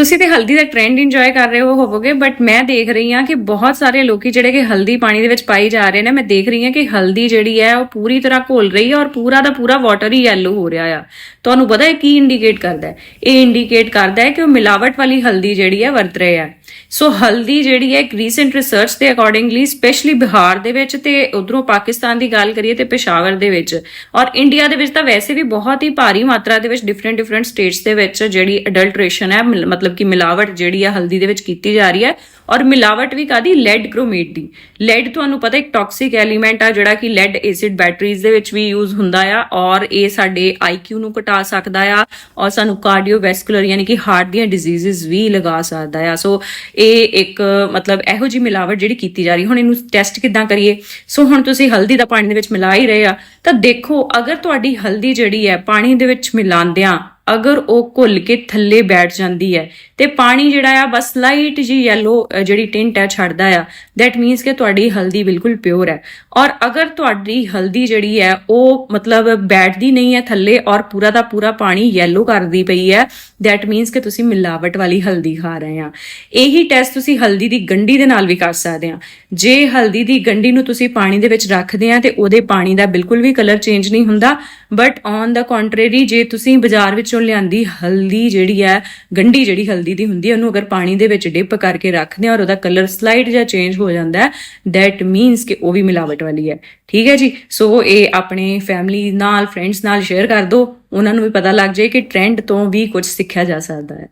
ਤੁਸੀਂ ਤੇ ਹਲਦੀ ਦਾ ਟ੍ਰੈਂਡ ਇੰਜੋਏ ਕਰ ਰਹੇ ਹੋ ਹੋਵੋਗੇ ਬਟ ਮੈਂ ਦੇਖ ਰਹੀ ਹਾਂ ਕਿ ਬਹੁਤ ਸਾਰੇ ਲੋਕੀ ਜਿਹੜੇ ਕਿ ਹਲਦੀ ਪਾਣੀ ਦੇ ਵਿੱਚ ਪਾਈ ਜਾ ਰਹੇ ਨੇ, ਮੈਂ ਦੇਖ ਰਹੀ ਹਾਂ ਕਿ ਹਲਦੀ ਜਿਹੜੀ ਹੈ ਉਹ ਪੂਰੀ ਤਰ੍ਹਾਂ ਘੋਲ ਰਹੀ ਹੈ ਔਰ ਪੂਰਾ ਦਾ ਪੂਰਾ ਵਾਟਰ ਹੀ ਯੈਲੋ ਹੋ ਰਿਹਾ ਆ। ਤੁਹਾਨੂੰ ਪਤਾ ਹੈ ਕੀ ਇੰਡੀਕੇਟ ਕਰਦਾ ਹੈ? ਇਹ ਇੰਡੀਕੇਟ ਕਰਦਾ ਹੈ ਕਿ ਉਹ ਮਿਲਾਵਟ ਵਾਲੀ ਹਲਦੀ ਜਿਹੜੀ ਹੈ ਵਰਤ ਰਹੇ ਆ। ਸੋ ਹਲਦੀ ਜਿਹੜੀ ਹੈ ਇੱਕ ਰੀਸੈਂਟ ਰਿਸਰਚ ਦੇ ਅਕੋਰਡਿੰਗਲੀ ਸਪੈਸ਼ਲੀ ਬਿਹਾਰ ਦੇ ਵਿੱਚ ਤੇ ਉਧਰੋਂ ਪਾਕਿਸਤਾਨ ਦੀ ਗੱਲ ਕਰੀਏ ਤੇ ਪੇਸ਼ਾਵਰ ਦੇ ਵਿੱਚ। ਔਰ ਇੰਡੀਆ ਦੇ ਵਿੱਚ ਤਾਂ ਵੈਸੇ ਵੀ ਬਹੁਤ ਹੀ ਭਾਰੀ ਮਾਤਰਾ ਦੇ ਵਿੱਚ ਡਿਫਰੈਂਟ ਡਿਫਰੈਂਟ ਸਟੇਟਸ ਦੇ ਵਿੱਚ ਜਿਹੜੀ ਅਡਲਟ੍ਰੇਸ਼ਨ ਹੈ ਮਤਲਬ ਮਤਲਬ ਕਿ ਮਿਲਾਵਟ ਜਿਹੜੀ ਆ ਹਲਦੀ ਦੇ ਵਿੱਚ ਕੀਤੀ ਜਾ ਰਹੀ ਹੈ ਔਰ ਮਿਲਾਵਟ ਵੀ ਕਾਦੀ ਲੈਡ ਕ੍ਰੋਮੇਟ ਦੀ। ਲੈਡ ਤੁਹਾਨੂੰ ਪਤਾ ਇੱਕ ਟਾਕਸਿਕ ਐਲੀਮੈਂਟ ਆ, ਜਿਹੜਾ ਕਿ ਲੈਡ ਐਸਿਡ ਬੈਟਰੀਜ਼ ਦੇ ਵਿੱਚ ਵੀ ਯੂਜ਼ ਹੁੰਦਾ ਆ ਔਰ ਇਹ ਸਾਡੇ ਆਈਕਿਊ ਨੂੰ ਘਟਾ ਸਕਦਾ ਆ ਔਰ ਸਾਨੂੰ ਕਾਰਡੀਓਵੈਸਕੂਲਰ ਯਾਨੀ ਕਿ ਹਾਰਟ ਦੀਆਂ ਡਿਜ਼ੀਜ਼ਸ ਵੀ ਲਗਾ ਸਕਦਾ ਆ। ਸੋ ਇਹ ਇੱਕ ਮਤਲਬ ਇਹੋ ਜੀ ਮਿਲਾਵਟ ਜਿਹੜੀ ਕੀਤੀ ਜਾ ਰਹੀ ਹੁਣ ਇਹਨੂੰ ਟੈਸਟ ਕਿੱਦਾਂ ਕਰੀਏ? ਸੋ ਹੁਣ ਤੁਸੀਂ ਹਲਦੀ ਦਾ ਪਾਣੀ ਦੇ ਵਿੱਚ ਮਿਲਾ ਹੀ ਰਹੇ ਆ। ਤਾਂ ਦੇਖੋ, ਅਗਰ ਤੁਹਾਡੀ ਹਲਦੀ ਜਿਹੜੀ ਹੈ ਪਾਣੀ ਦੇ ਵਿੱਚ ਮਿਲਾਉਂਦਿਆਂ ਅਗਰ ਉਹ ਘੁੱਲ ਕੇ ਥੱਲੇ ਬੈਠ ਜਾਂਦੀ ਹੈ, ਤੇ ਪਾਣੀ ਜਿਹੜਾ ਆ ਬਸ ਲਾਈਟ ਜੀ ਯੈਲੋ ਜਿਹੜੀ ਟਿੰਟ ਹੈ ਛੱਡਦਾ ਆ ਥੈਟ ਮੀਨਸ ਕਿ ਤੁਹਾਡੀ ਹਲਦੀ ਬਿਲਕੁਲ ਪਿਓਰ ਹੈ। ਔਰ ਅਗਰ ਤੁਹਾਡੀ ਹਲਦੀ ਜਿਹੜੀ ਹੈ, ਉਹ ਮਤਲਬ ਬੈਠਦੀ ਨਹੀਂ ਹੈ ਥੱਲੇ ਔਰ ਪੂਰਾ ਦਾ ਪੂਰਾ ਪਾਣੀ ਯੈਲੋ ਕਰਦੀ ਪਈ ਹੈ ਥੈਟ ਮੀਨਸ ਕਿ ਤੁਸੀਂ ਮਿਲਾਵਟ ਵਾਲੀ ਹਲਦੀ ਖਾ ਰਹੇ ਆ। ਇਹੀ ਟੈਸਟ ਤੁਸੀਂ ਹਲਦੀ ਦੀ ਗੰਢੀ ਦੇ ਨਾਲ ਵੀ ਕਰ ਸਕਦੇ ਆ। ਜੇ ਹਲਦੀ ਦੀ ਗੰਢੀ ਨੂੰ ਤੁਸੀਂ ਪਾਣੀ ਦੇ ਵਿੱਚ ਰੱਖਦੇ ਆ ਤੇ ਉਹਦੇ ਪਾਣੀ ਦਾ ਬਿਲਕੁਲ ਵੀ ਕਲਰ ਚੇਂਜ ਨਹੀਂ ਹੁੰਦਾ। ਬਟ ਔਨ ਦਾ ਕੰਟਰੇਰੀ ਜੇ ਤੁਸੀਂ ਬਾਜ਼ਾਰ ਵਿੱਚੋਂ ਲਿਆਂਦੀ ਹਲਦੀ ਜਿਹੜੀ ਹੈ ਗੰਢੀ ਜਿਹੜੀ ਹਲਦੀ ਦੀ ਹੁੰਦੀ ਹੈ ਉਹਨੂੰ ਅਗਰ ਪਾਣੀ ਦੇ ਵਿੱਚ ਡਿਪ ਕਰਕੇ ਰੱਖਦੇ ਆ ਔਰ ਉਹਦਾ ਕਲਰ ਸਲਾਈਟ ਜਾਂ ਚੇਂਜ ਹੋ ਜਾਂਦਾ ਹੈ ਥੈਟ ਮੀਨਸ ਕਿ ਉਹ ਵੀ ਮਿਲਾਵਟ ਵਾਲੀ ਹੈ। ਠੀਕ ਹੈ ਜੀ? ਸੋ ਇਹ ਆਪਣੇ ਫੈਮਿਲੀ ਨਾਲ ਫਰੈਂਡਸ ਨਾਲ ਸ਼ੇਅਰ ਕਰ ਦਿਓ। ਉਹਨਾਂ ਨੂੰ ਵੀ ਪਤਾ ਲੱਗ ਜਾਏ ਕਿ ਟ੍ਰੈਂਡ ਤੋਂ ਵੀ ਕੁਝ ਸਿੱਖਿਆ ਜਾ ਸਕਦਾ ਹੈ।